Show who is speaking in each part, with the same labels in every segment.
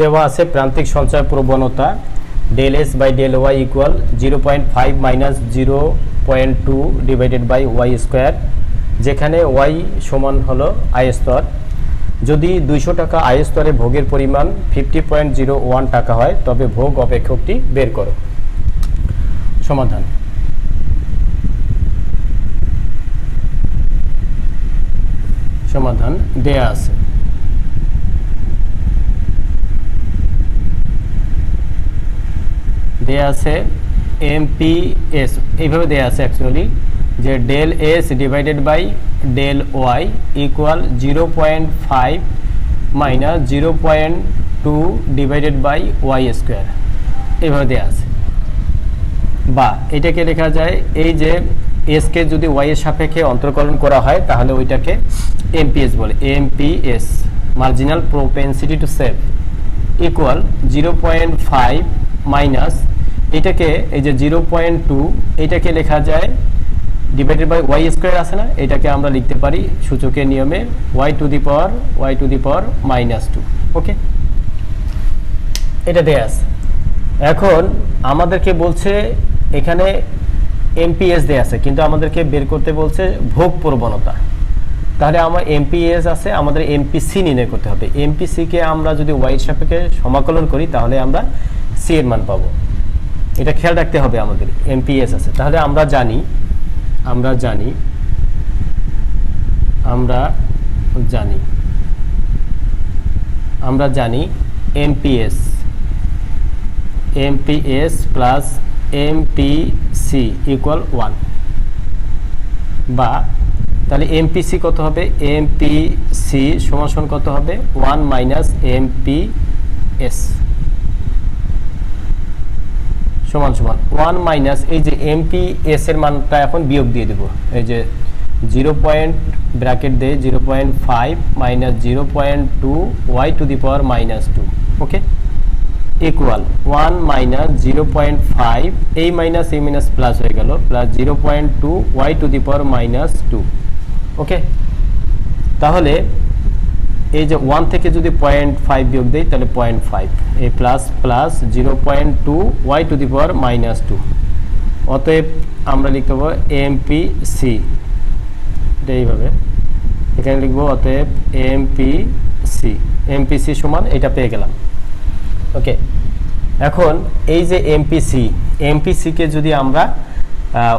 Speaker 1: দেওয়া আছে প্রান্তিক সঞ্চয় প্রবণতা del S by del Y equal zero point five minus zero point two divided by Y square যেখানে ওয়াই সমান হলো আয় স্তর। যদি দুইশো টাকা আয় স্তরে ভোগের পরিমাণ ফিফটি পয়েন্ট জিরো ওয়ান টাকা হয়, তবে ভোগ অপেক্ষকটি বের করো। সমাধান। সমাধান দেয়া আছে। আছে এমপিএস এইভাবে দেয়া আছে অ্যাকচুয়ালি যে del S divided by del Y equal zero point five minus zero point two divided by Y square এইভাবে দেয়া আছে। বা এটাকে লেখা যায়, এই যে এসকে যদি ওয়াই এর সাপেক্ষে অন্তর্কলন করা হয়, তাহলে ওইটাকে এমপিএস বলে। MPS marginal propensity to save equal zero point five minus এটাকে এই যে জিরো পয়েন্ট টু এটাকে লেখা যায় ডিভাইডেড বাই ওয়াই স্কোয়ার আছে না? এটাকে আমরা লিখতে পারি সূচকের নিয়মে Y to the power Y to the power minus two okay এটা দেয়া আছে। এখন আমাদেরকে বলছে এখানে এমপিএস দেয়া আছে, কিন্তু আমাদেরকে বের করতে বলছে ভোগ প্রবণতা। তাহলে আমার এমপিএস আছে, আমাদের এমপিসি নির্ণয় করতে হবে। এমপিসিকে আমরা যদি ওয়াই সাপেক্ষে সমাকলন করি, তাহলে আমরা সি এর মান পাবো। এটা খেয়াল রাখতে হবে আমাদের এমপিএস আছে। তাহলে আমরা জানি আমরা জানি আমরা জানি আমরা জানি MPS MPS plus MPC equal one বা তাহলে এমপিসি কত হবে? এমপিসি সমান কত হবে? ওয়ান মাইনাস এমপিএস সমান সমান। ওয়ান মাইনাস এই যে এমপিএস এর মানটা এখন বিয়োগ দিয়ে দেব। এই যে জিরো পয়েন্ট ব্র্যাকেট দিয়ে zero point five minus zero point two Y to the power minus two okay equal one minus zero point five এই মাইনাস এই মাইনাস প্লাস হয়ে গেল plus zero point two Y to the power minus two okay তাহলে এই যে one থেকে যদি point five বিয়োগ দেই, তাহলে পয়েন্ট ফাইভ এই plus plus zero point two Y to the power minus two অতএব আমরা লিখতে পাবো এম পি সি এটা এইভাবে। এখানে লিখব অতএব M P C M P C সমান এটা পেয়ে গেলাম। ওকে এখন এই যে এমপিসি এমপিসিকে যদি আমরা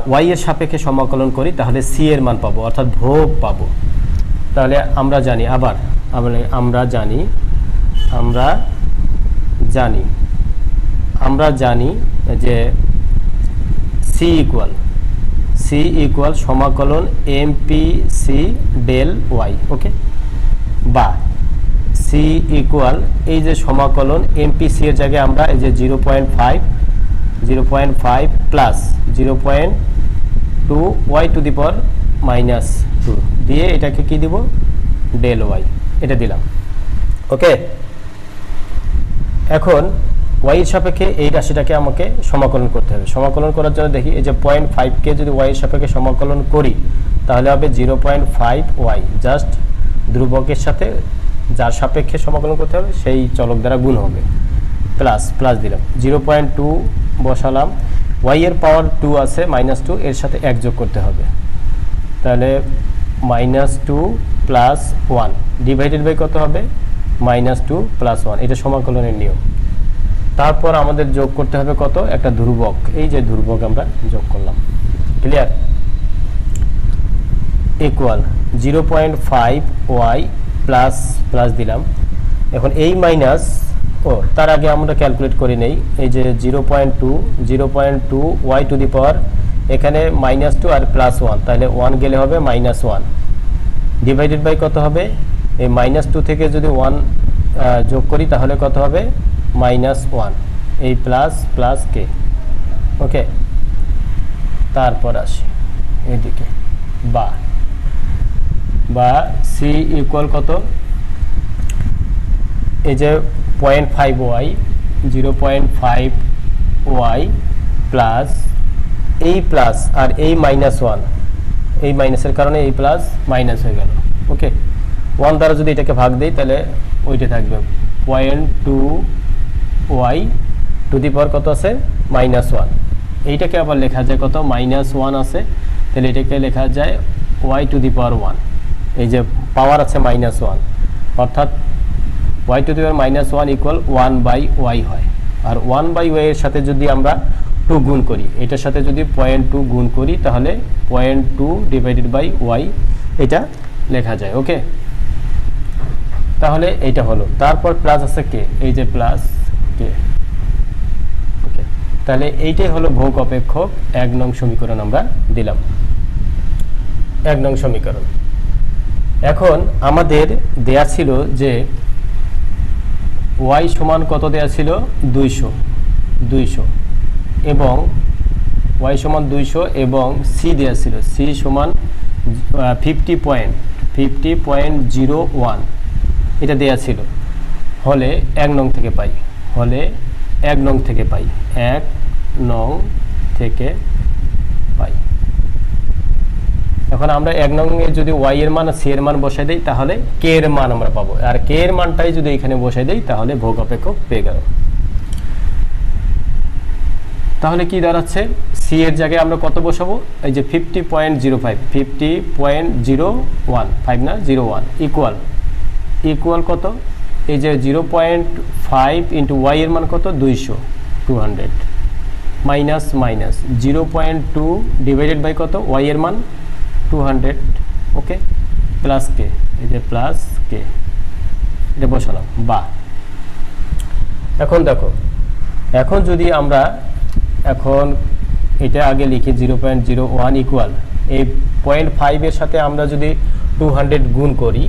Speaker 1: ওয়াই এর সাপেক্ষে সমাকলন করি, তাহলে সি এর মান পাবো, অর্থাৎ ভোগ পাবো। তাহলে আমরা জানি আবার আমরা জানি আমরা জানি আমরা জানি যে সি ইকুয়াল সি ইকুয়াল সমাকলন এমপিসি ডেল ওয়াই ওকে বা সি ইকুয়াল এই যে সমাকলন এমপিসি এর জায়গায় আমরা এই যে zero point five zero point five plus zero point two Y to the power minus two দিয়ে এটাকে কি দিব? ডেল ওয়াই এটা দিলাম। ওকে? এখন ওয়াই এর সাপেক্ষে এই রাশিটাকে আমাকে সমাকলন করতে হবে। সমাকলন করার জন্য দেখি, এই যে পয়েন্ট ফাইভকে যদি ওয়াই সাপেক্ষে সমাকলন করি, তাহলে হবে zero point five Y just ধ্রুবকের সাথে যার সাপেক্ষে সমাকলন করতে হবে, সেই চলক দ্বারা গুণ হবে। প্লাস প্লাস দিলাম। জিরো পয়েন্ট টু বসালাম। ওয়াই এর পাওয়ার টু আছে মাইনাস টু এর সাথে এক যোগ করতে হবে। তাহলে minus two plus one. Divided by কত হবে? Minus two plus one. এটা সমাকলনের নিয়ম। তারপর আমাদের যোগ করতে হবে কত? একটা ধ্রুবক। এই যে ধ্রুবক আমরা যোগ করলাম। Clear equal zero point five Y plus plus দিলাম। এখন এই মাইনাস ও, তার আগে আমরা ক্যালকুলেট করে নেই। এই যে zero point two zero point two Y to the power এখানে মাইনাস টু আর প্লাস ওয়ান তাহলে ওয়ান গেলে হবে মাইনাস ওয়ান ডিভাইডেড বাই কত হবে? এই মাইনাস টু থেকে যদি ওয়ান যোগ করি, তাহলে কত হবে? মাইনাস ওয়ান এই প্লাস প্লাস কে ওকে তারপর আসি এদিকে। বা। বা সি ইকুয়াল কত? এই যে point five Y zero point five Y plus এই প্লাস আর এই মাইনাস ওয়ান এই মাইনাসের কারণে এই প্লাস মাইনাস হয়ে গেল। ওকে ওয়ান দ্বারা যদি এটাকে ভাগ দিই, তাহলে ওইটা থাকবে। Point two Y to the power কত আছে? মাইনাস ওয়ান এইটাকে আবার লেখা যায় কত? মাইনাস ওয়ান আছে। তাহলে এটাকে লেখা যায় Y to the power one এই যে পাওয়ার আছে মাইনাস ওয়ান অর্থাৎ Y to the power minus one equal one by Y হয়। আর ওয়ান বাই ওয়াই এর সাথে যদি আমরা টু গুণ করি। এটার সাথে যদি পয়েন্ট টু গুণ করি, তাহলে point two divided by Y এটা লেখা যায় ওকে তাহলে এইটা হলো। তারপর প্লাস আছে কে এই যে প্লাস কে তাহলে এইটাই হলো ভোগ অপেক্ষক এক নং সমীকরণ আমরা দিলাম। এক নং সমীকরণ। এখন আমাদের দেয়া ছিল যে ওয়াই সমান কত দেয়া ছিল? দুইশো। দুইশো। এবং ওয়াই সমান দুইশো এবং সি দেওয়া ছিল। সি সমান fifty point fifty point zero one এটা দেয়া ছিল। হলে এক নং থেকে পাই। হলে এক নং থেকে পাই। এক নং থেকে পাই। এখন আমরা এক নং এ যদি ওয়াই এর মান সি এর মান বসাই দেই, তাহলে কে এর মান আমরা পাবো। আর কে এর মানটাই যদি এখানে বসাই দেই, তাহলে ভোগ অপেক্ষক পেয়ে গেল। তাহলে কি দাঁড়াচ্ছে? সি এর জায়গায় আমরা কত বসাবো? এই যে fifty point zero five fifty point zero one five না? জিরো ওয়ান ইকুয়াল ইকুয়াল কত? এই যে zero point five into Y এর মান কত? দুইশো two hundred minus minus zero point two divided by কত? ওয়াই এর মান? Two hundred okay plus K এই যে প্লাস কে এটা বসালাম, বা। এখন দেখো, এখন যদি আমরা এখন এটা আগে লিখি zero point zero one equal এই পয়েন্ট ফাইভের সাথে আমরা যদি টু হান্ড্রেড গুণ করি,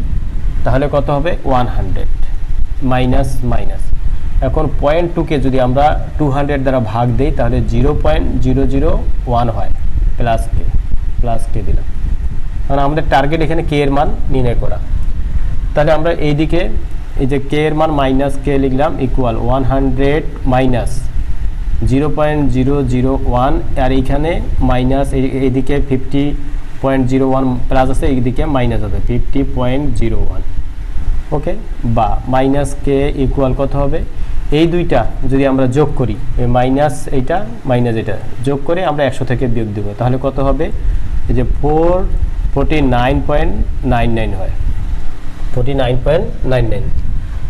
Speaker 1: তাহলে কত হবে? ওয়ান হান্ড্রেড মাইনাস মাইনাস এখন পয়েন্ট টুকে যদি আমরা টু হান্ড্রেড দ্বারা ভাগ দিই, তাহলে zero point zero zero one হয়। প্লাস কে প্লাস কে দিলাম। কারণ আমাদের টার্গেট এখানে কে এর মান নির্ণয় করা। তাহলে আমরা এইদিকে, এই যে কে এর মান মাইনাস কে লিখলাম equal one hundred minus zero point zero zero one আর এইখানে মাইনাস এইদিকে fifty point zero one plus আছে, এইদিকে মাইনাস হবে fifty point zero one. Okay? বা মাইনাস কে ইকুয়াল কত হবে? এই দুইটা যদি আমরা যোগ করি মাইনাস এইটা, মাইনাস এটা যোগ করে আমরা একশো থেকে বিয়োগ দেবো। তাহলে কত হবে? এই যে four, forty nine point nine nine হয়। Forty nine point nine nine.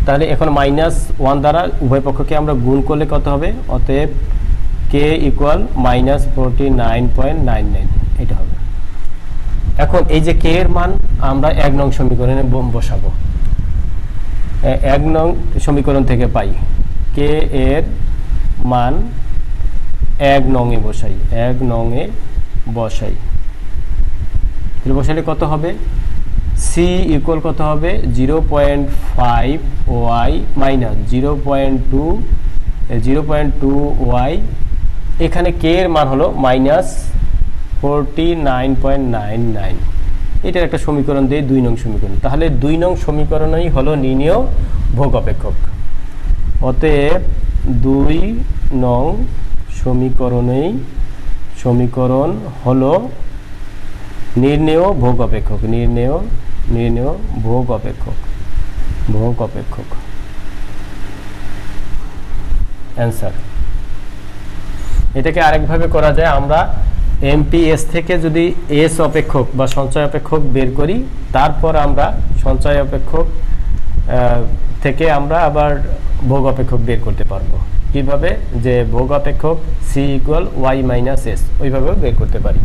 Speaker 1: তাহলে এখন মাইনাস ওয়ান দ্বারা উভয় পক্ষকে আমরা গুণ করলে কত হবে? অতএব K equal minus forty nine point nine nine এটা হবে। এখন এই যে কে এর মান, আমরা এক নং সমীকরণে বসাবো। এক নং সমীকরণ থেকে পাই। কে এর মান এক নংয়ে বসাই, এক নংয়ে বসাই। বসালে কত হবে? সি ইকুয়াল কত হবে? Zero point five Y minus zero point two zero point two Y এখানে কে এর মান হলো minus forty nine point nine nine এটার একটা সমীকরণ দিয়ে দুই নং সমীকরণ। তাহলে দুই নং সমীকরণই হলো নির্ণেয় ভোগ অপেক্ষক। অতএব দুই নং সমীকরণেই সমীকরণ হলো নির্ণেয় ভোগ অপেক্ষক। নির্ণেয় নির্ণেয় ভোগ অপেক্ষক। ভোগ অপেক্ষক। অ্যান্সার এটাকে আরেকভাবে করা যায়, আমরা এমপিএস থেকে যদি এস অপেক্ষক বা সঞ্চয় অপেক্ষক বের করি, তারপর আমরা সঞ্চয় অপেক্ষক থেকে আমরা আবার ভোগ অপেক্ষক বের করতে পারব। কীভাবে? যে ভোগ অপেক্ষক C equal Y minus S ওইভাবেও বের করতে পারি।